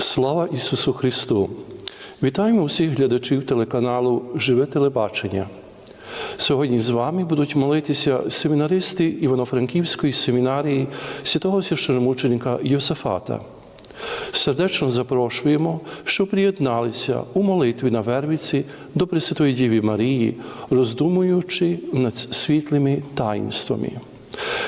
Слава Ісусу Христу! Вітаємо всіх глядачів телеканалу Живе Телебачення. Сьогодні з вами будуть молитися семінаристи Івано-Франківської семінарії святого священомученика Йосафата. Сердечно запрошуємо, що приєдналися у молитві на Вервіці до Пресвятої Діви Марії, роздумуючи над світлими таїнствами.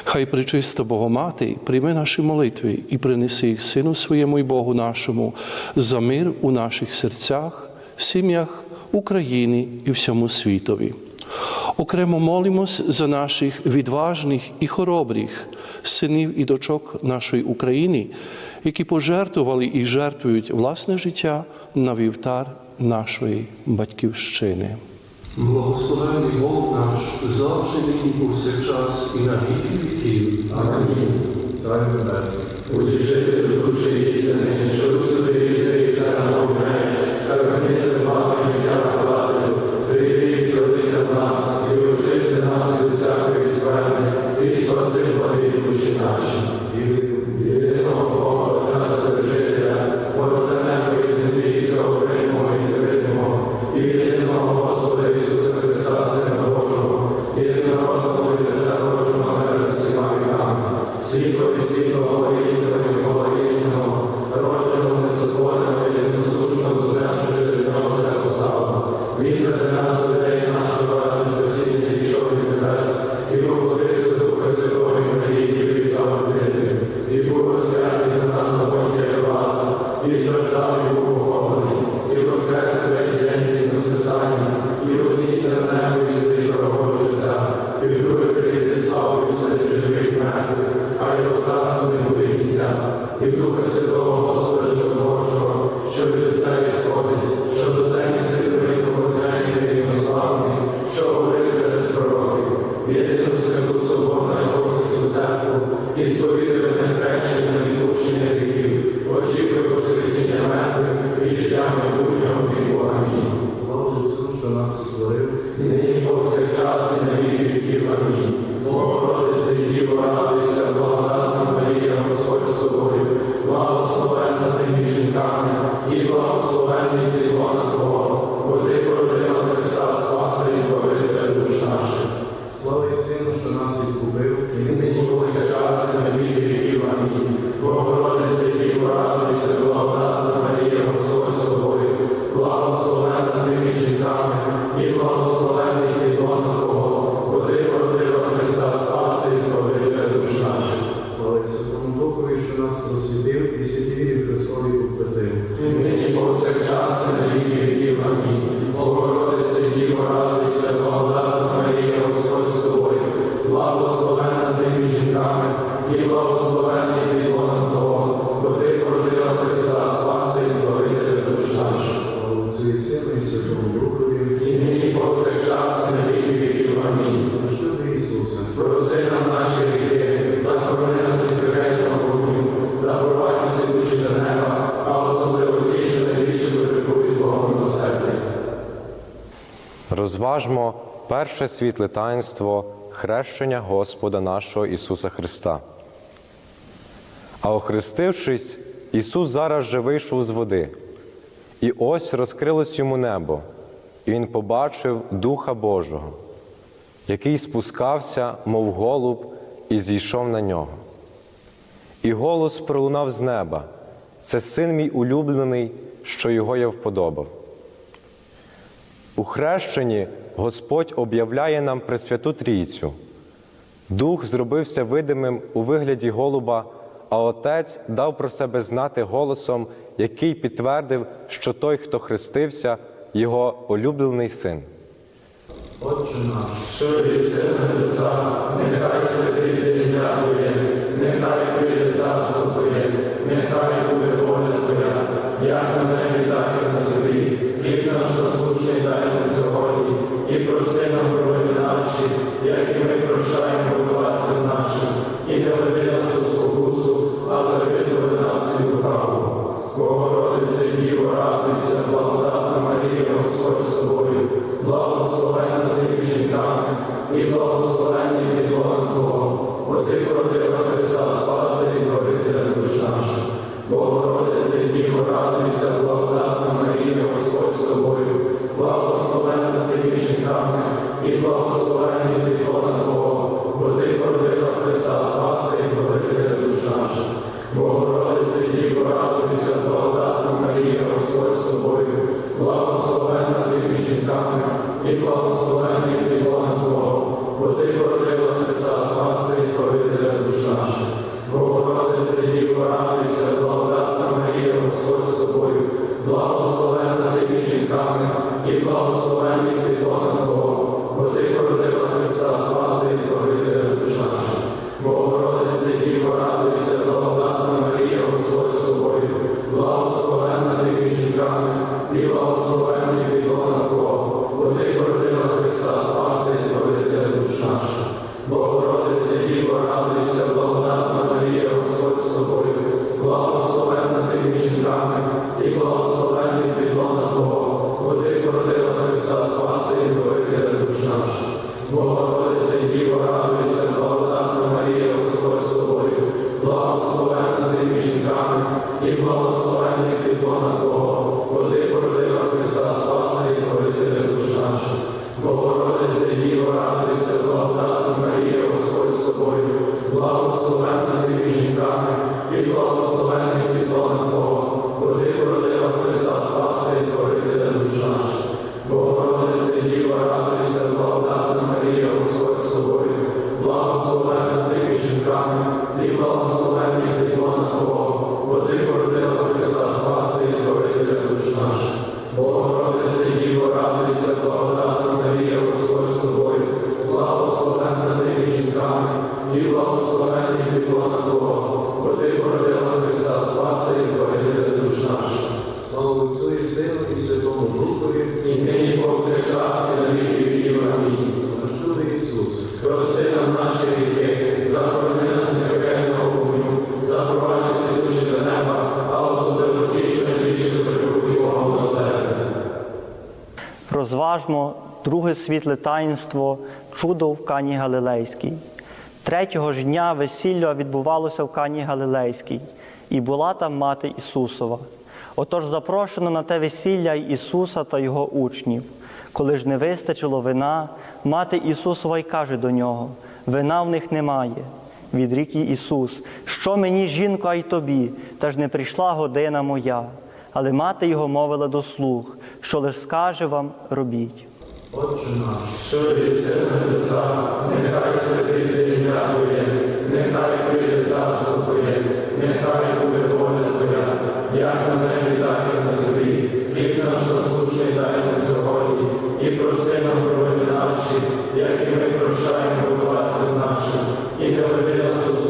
Хай причиста Богомати прийме наші молитви і принесе їх Сину своєму і Богу нашому за мир у наших серцях, сім'ях Україні і всьому світові. Окремо молимось за наших відважних і хоробрих синів і дочок нашої України, які пожертвували і жертвують власне життя на вівтар нашої батьківщини. Благословений Бог наш завжди нині повсякчас і на віки віків. Амінь. Слава Небесні. Subhanahu wa ta'ala зважмо перше світле таїнство хрещення Господа нашого Ісуса Христа. А охрестившись, Ісус зараз же вийшов з води, і ось розкрилось йому небо, і Він побачив Духа Божого, який спускався, мов голуб, і зійшов на нього. І голос пролунав з неба. Це син мій улюблений, що його я вподобав. У хрещенні Господь об'являє нам Пресвяту Трійцю. Дух зробився видимим у вигляді голуба, а Отець дав про себе знати голосом, який підтвердив, що той, хто хрестився, його улюблений син. Отче наш, що є все небеса, нехай святиться Господь з тобою, благословенна ти між жінками і благословенний підхода Твого, бо ти породила Христа спаси, і збавителя душ наших. Богородице, Діво, радуйся, благодатна Марія, Господь з тобою, благословенна ти між жінками і благословенна Розважмо друге світле таїнство чудо в Кані Галилейській. Третього ж дня весілля відбувалося в Кані Галилейській, і була там мати Ісусова. Отож запрошено на те весілля й Ісуса та Його учнів. Коли ж не вистачило вина, мати Ісусова й каже до нього: вина в них немає. Відрік їй Ісус, що мені, жінко, а й тобі, та ж не прийшла година моя. Але мати його мовила до слуг, що лиш скаже вам, робіть. Отче наш, Що єси на небесах, нехай святиться ім'я Твоє, нехай прийде царство Твоє, нехай буде воля Твоя, як на небі, так і на землі. Хліб наш насущний дай нам сьогодні, і прости нам провини наші, як і ми прощаємо винуватцям нашим, і не веди нас у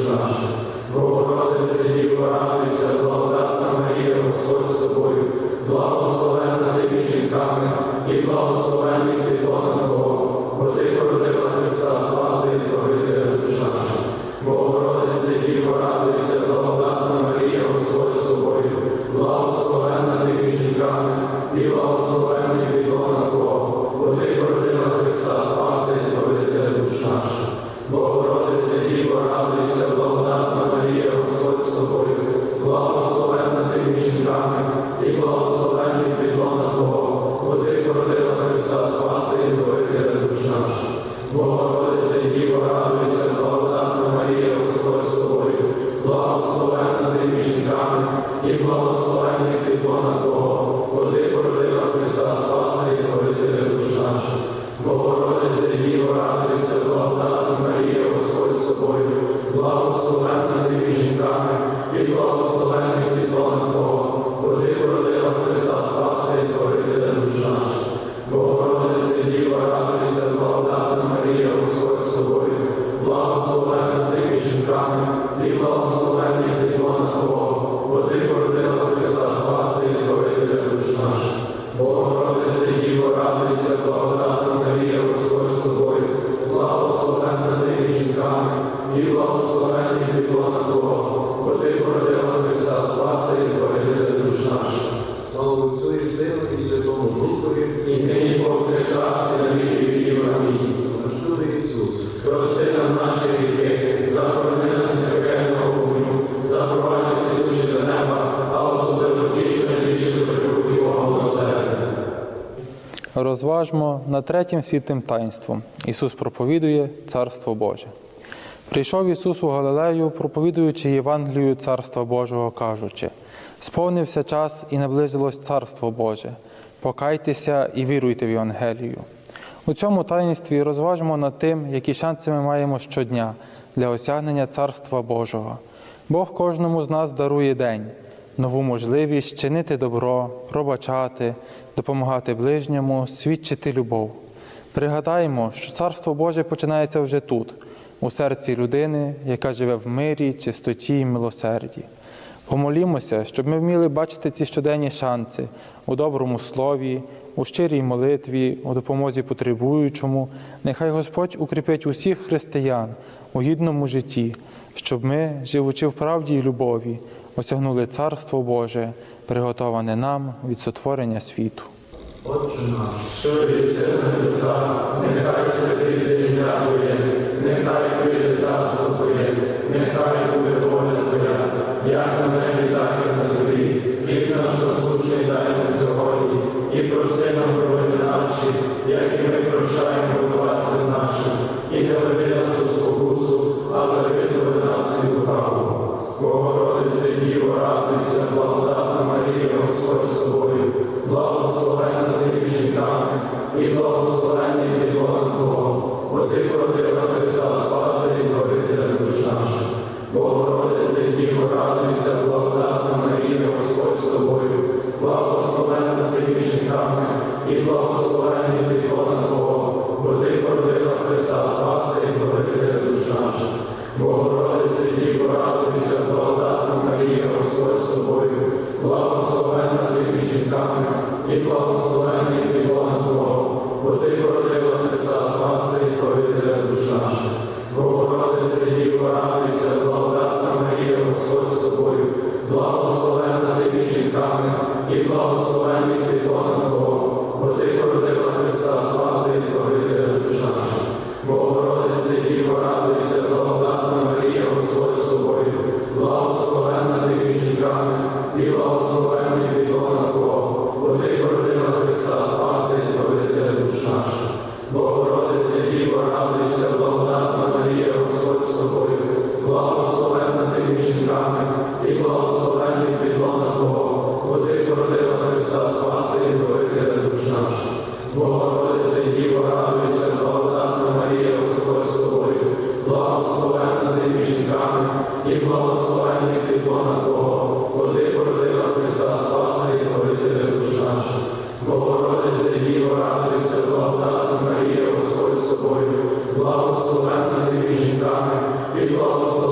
Збавителя наша, Богородиця Діва, радуйся, благодатна Марія, Господь з тобою, благословенна ти між жінками, і благословенний і благословенний підлона Твого, бо ти породила Христа Спаса і Збавителя душ наших. Богородице, Діво, радуйся, благодатна Марія, Господь з собою, благословенна ти між жінками, і благословенний Розважмо над третім святим таїнством. Ісус проповідує Царство Боже. Прийшов Ісус у Галилею, проповідуючи Євангелію Царства Божого, кажучи: сповнився час і наблизилось Царство Боже. Покайтеся і віруйте в Євангелію. У цьому таїнстві розважимо над тим, які шанси ми маємо щодня для осягнення Царства Божого. Бог кожному з нас дарує день, нову можливість чинити добро, пробачати, допомагати ближньому, свідчити любов. Пригадаємо, що Царство Боже починається вже тут, у серці людини, яка живе в мирі, чистоті і милосерді. Помолімося, щоб ми вміли бачити ці щоденні шанси у доброму слові, у щирій молитві, у допомозі потребуючому. Нехай Господь укріпить усіх християн у гідному житті, щоб ми, живучи в правді і любові, осягнули Царство Боже, приготоване нам від сотворення світу. Отче наш, Що єси на небесах, нехай святиться ім'я Твоє, і благословенний підлога Твого, бо ти породила Христа Спаси і Збавителя душ наших. Богородиця Діво, радуйся, благодатна Марія, Господь з тобою, благословенна ти між жінками, і благословенний підлога Твого, бо ти жінками,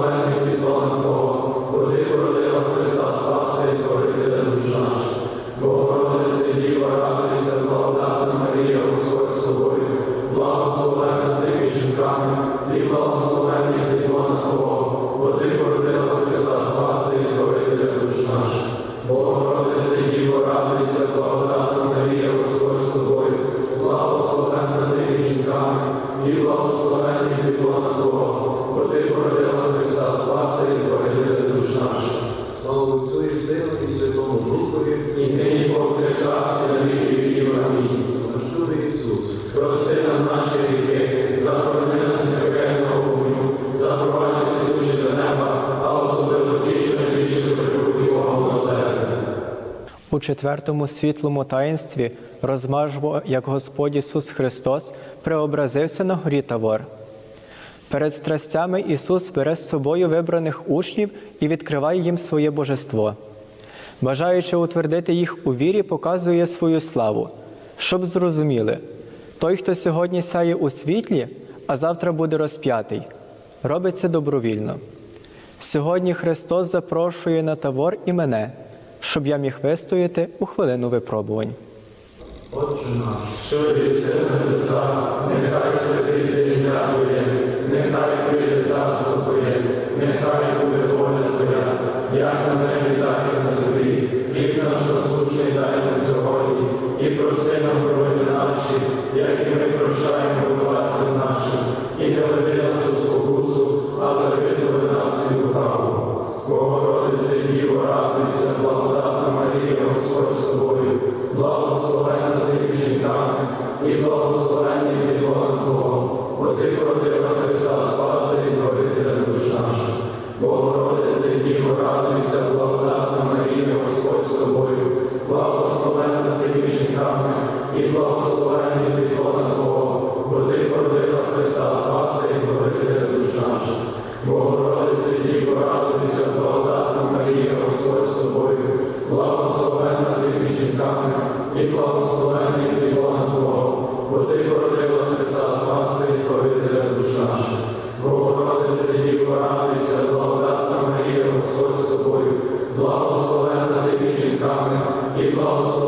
Четвертому світлому таїнстві розмажмо, як Господь Ісус Христос преобразився на горі Тавор. Перед страстями Ісус бере з собою вибраних учнів і відкриває їм своє божество. Бажаючи утвердити їх у вірі, показує свою славу, щоб зрозуміли, той, хто сьогодні сяє у світлі, а завтра буде розп'ятий. робиться добровільно. Сьогодні Христос запрошує на табор і мене, щоб я міг вистояти у хвилину випробувань. Отче наш, що єси на небесах, нехай святиться ім'я Твоє, нехай прийде царство Твоє, нехай буде воля Твоя, як на небі, так і на землі. Хліб наш насущний дай нам сьогодні, і прости нам провини наші, як і ми прощаємо винуватцям нашим, і не веди нас між і благословенний підлога Твого, бо ти породила Христа Спаси і Збавителя душ наших. Богородице Діво, радуйся, благодатна Марія, Господь з тобою, благословенна ти між жінками, і благословенний підлога Твого, бо ти породила Христа Спаси і Збавителя душ наших. Богородице Діво, радуйся, благодатна Марія, Господь з тобою, благословенна ти між жінками, і благословенний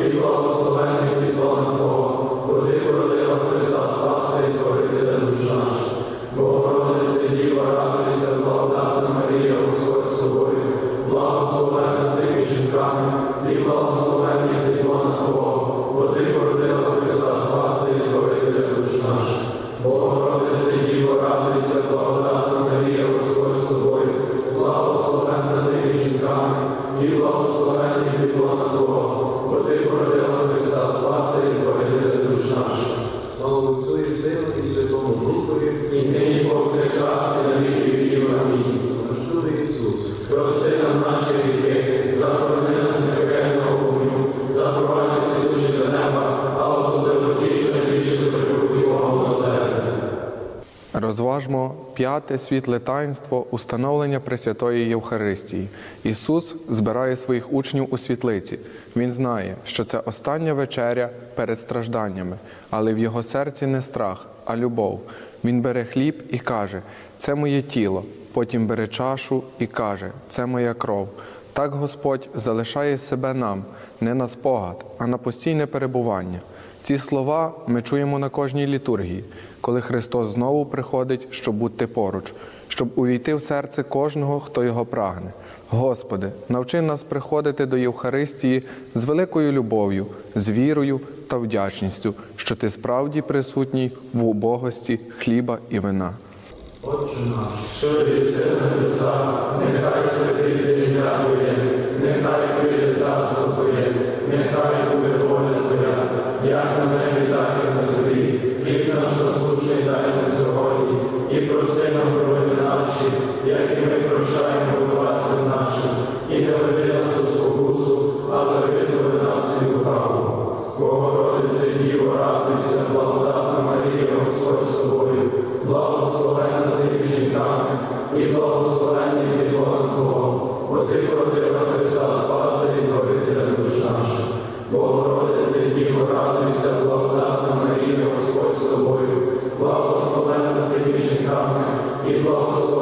і благословенний п'яте світле таїнство установлення Пресвятої Євхаристії. Ісус збирає своїх учнів у світлиці. Він знає, що це остання вечеря перед стражданнями, але в його серці не страх, а любов. Він бере хліб і каже: Це моє тіло. Потім бере чашу і каже: Це моя кров. Так Господь залишає себе нам не на спогад, а на постійне перебування. Ці слова ми чуємо на кожній літургії, коли Христос знову приходить, щоб бути поруч, щоб увійти в серце кожного, хто його прагне. Господи, навчи нас приходити до Євхаристії з великою любов'ю, з вірою та вдячністю, що Ти справді присутній в убогості хліба і вина. Отче наш, Що єси на небесах, нехай святиться ім'я Твоє, як і ми прощаємо винуватцям нашим, і не веди нас у спокусу, але визволи нас від лукавого. Богородице Діво, радуйся, благодатна Марія, Господь з тобою, благословенна ти жінками, і благословенний підлога Твого, бо ти породила Христа Спаси і Збавителя душ наших. Богородице Діво, радуйся, благодатна Марія, Господь з тобою, благословенна ти жінками, і благословенний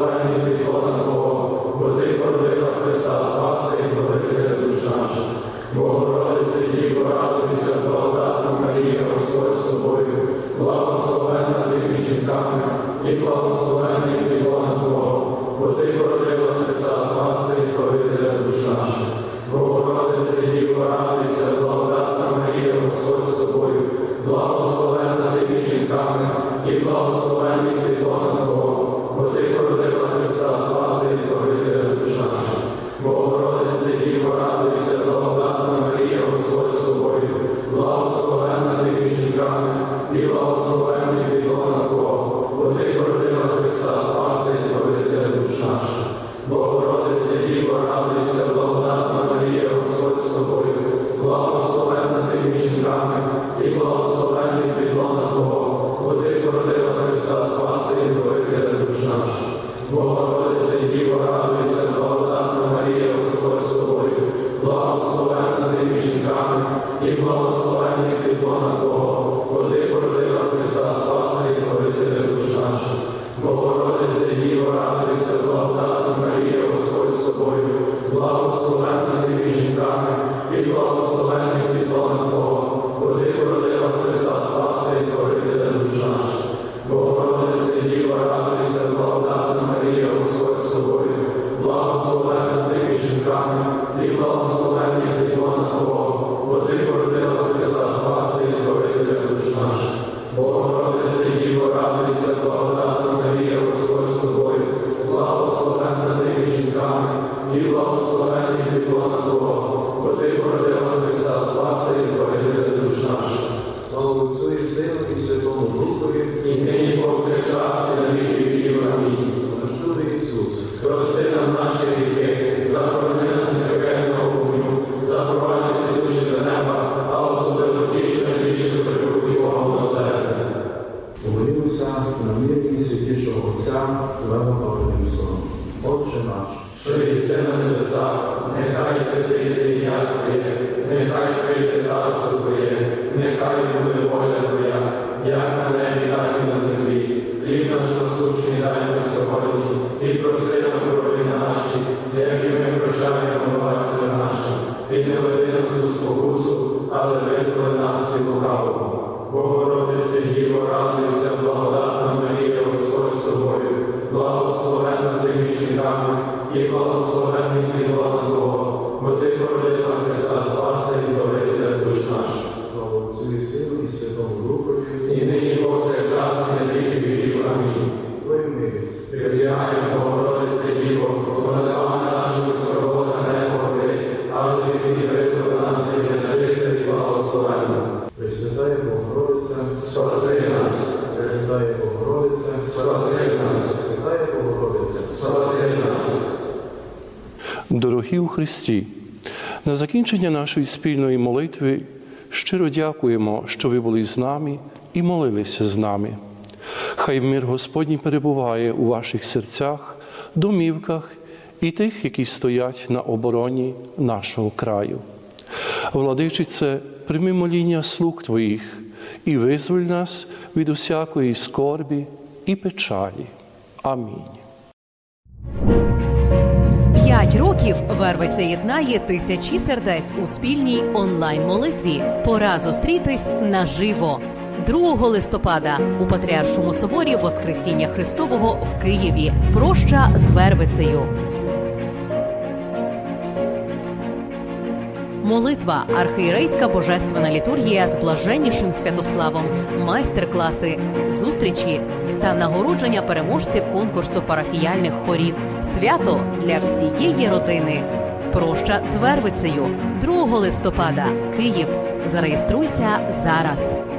і благословений Твого. Cruzeiro На закінчення нашої спільної молитви щиро дякуємо, що ви були з нами і молилися з нами. Хай мир Господній перебуває у ваших серцях, домівках і тих, які стоять на обороні нашого краю. Владичице, прийми моління слуг Твоїх і визволь нас від усякої скорбі і печалі. Амінь. П'ять років Вервиця єднає тисячі сердець у спільній онлайн-молитві. Пора зустрітись наживо 2 листопада у Патріаршому соборі Воскресіння Христового в Києві. Проща з Вервицею. Молитва, архієрейська божественна літургія з блаженнішим Святославом, майстер-класи, зустрічі та нагородження переможців конкурсу парафіяльних хорів, свято для всієї родини. Проща з Вервицею 2 листопада, Київ. Зареєструйся зараз.